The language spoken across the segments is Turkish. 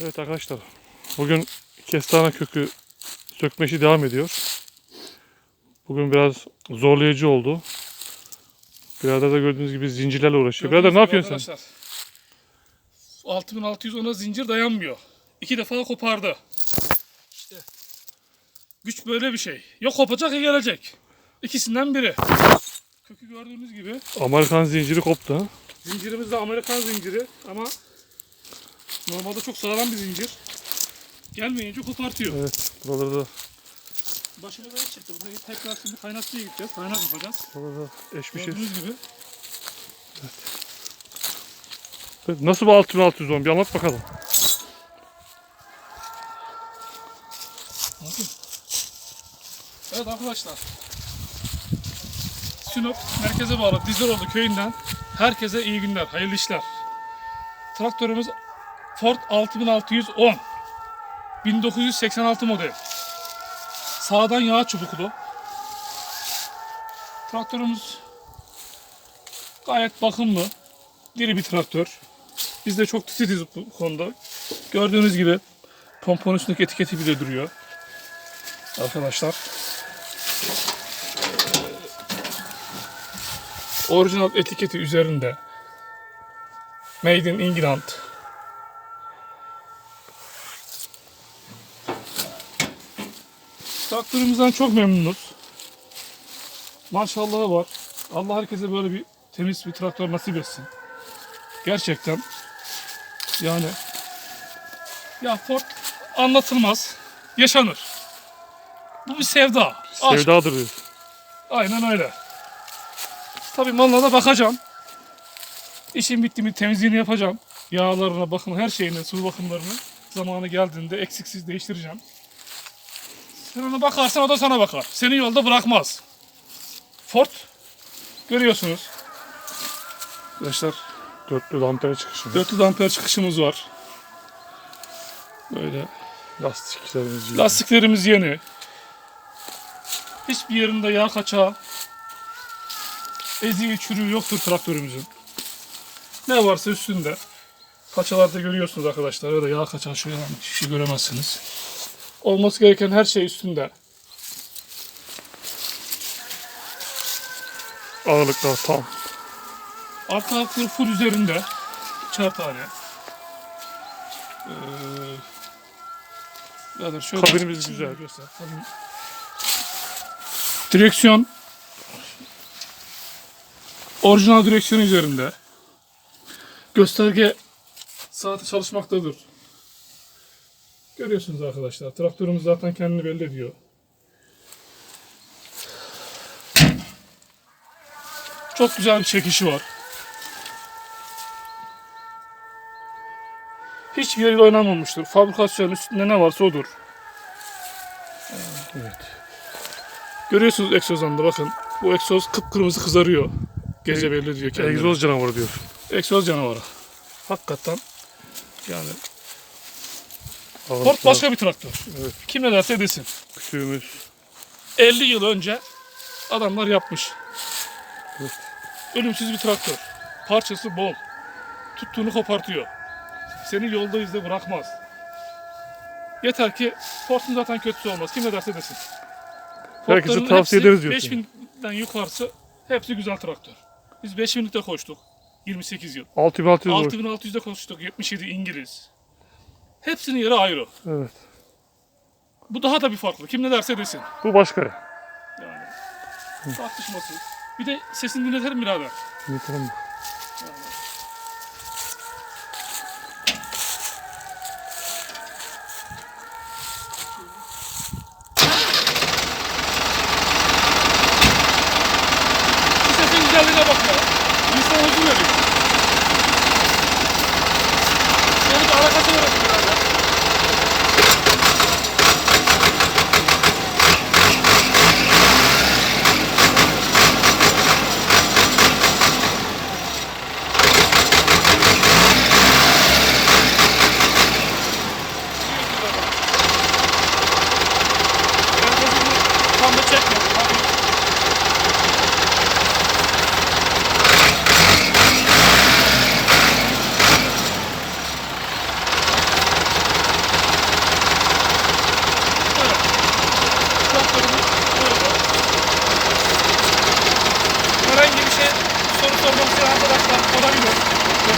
Evet arkadaşlar. Bugün kestane kökü sökme işi devam ediyor. Bugün biraz zorlayıcı oldu. Birader de gördüğünüz gibi zincirlerle uğraşıyor. Birader ne yapıyorsun sen? Arkadaşlar, 6610'a zincir dayanmıyor. İki defa kopardı. İşte güç böyle bir şey. Ya kopacak ya gelecek. İkisinden biri. Kökü gördüğünüz gibi Amerikan zinciri koptu. ha. zincirimiz de Amerikan zinciri ama normalde çok sağlam bir zincir. Gelmeyince kopartıyor. Evet. Buraları da, Başımıza ne çıktı? Burada tekrar şimdi kaynatmaya gideceğiz. Kaynak yapacağız. buraları da eşmişiz. Gördüğünüz gibi. Evet, Nasıl bu 6610 bir anlat bakalım. Bakın. Evet arkadaşlar. Sinop merkeze bağlı Dizeroğlu köyünden herkese iyi günler, hayırlı işler. Traktörümüz Ford 6610. 1986 model. Sağdan yağ çubuklu. Traktörümüz gayet bakımlı. Diri bir traktör. Biz de çok titiziz bu konuda. Gördüğünüz gibi pomponun üstündeki etiketi bile duruyor arkadaşlar. Orijinal etiketi üzerinde. Made in England. Traktörümüzden çok memnunuz. Maşallahı var. Allah herkese böyle bir temiz bir traktör nasip etsin. Gerçekten yani ya Ford anlatılmaz. Yaşanır. Bu bir sevda. Aşk. Sevdadır diyor. Aynen öyle. Tabii malına da bakacağım. İşim bitti mi temizliğini yapacağım. Yağlarına, bakım her şeyine, su bakımlarını zamanı geldiğinde eksiksiz değiştireceğim. Sen ona bakarsan o da sana bakar. Seni yolda bırakmaz. Ford görüyorsunuz. Arkadaşlar Dörtlü damper çıkışı. 400 amper çıkışımız var. Böyle Lastiklerimiz iyi. Lastiklerimiz yeni. Hiçbir yerinde yağ kaçağı, eziği, çürüğü yoktur traktörümüzün. Ne varsa üstünde. Paçalarda görüyorsunuz arkadaşlar. Öyle yağ kaçağı yalan şişi göremezsiniz. Olması gereken her şey üstünde. Ağırlıklar tam. Arka akları full üzerinde. Çar tane. Ee, birader şöyle Kabinimiz güzel. göster. Kabin. Direksiyon orijinal direksiyon üzerinde. Gösterge saati çalışmaktadır. Görüyorsunuz arkadaşlar. Traktörümüz zaten kendini belli ediyor. Çok güzel bir çekişi var. Hiçbir yeriyle oynanmamıştır. Fabrikasyon üstünde ne varsa odur. Evet. Görüyorsunuz egzozdan da bakın. Bu egzoz kıpkırmızı kızarıyor. Gece belli diyor kendini. Egzoz canavarı diyor. Egzoz canavarı. Hakikaten yani Ford Ağırlıklar, başka bir traktör. Evet. Kim ne derse desin. kütüğümüz. 50 yıl önce adamlar yapmış. Evet. Ölümsüz bir traktör. Parçası bol. Tuttuğunu kopartıyor. Seni yolda izle bırakmaz. Yeter ki Ford'un zaten kötüsü olmaz. Kim ne derse desin. Herkese tavsiye hepsi ederiz diyorsun. 5000'den yukarısı hepsi güzel traktör. Biz 5000'likte koştuk. 28 yıl. 6600 volt. 6600'de koştuk. 77 İngiliz. Hepsinin yeri ayrı. Evet. Bu daha da bir farklı. Kim ne derse desin. Bu başka. Yani. Tartışmasız. Bir de sesini dinletelim birader. Dinletelim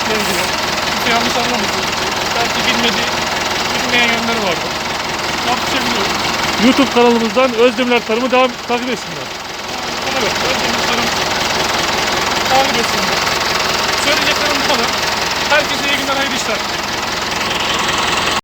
işle ilgili. Kimse yanlış anlamasın. Belki bilmediği, bilmeyenler vardır. Tartışabiliyoruz. YouTube kanalımızdan Özdemirler Tarımı devam takip etsinler. Evet, Özdemir Tarım takip etsinler. Söyleyeceklerim bu kadar. Herkese iyi günler, hayırlı işler.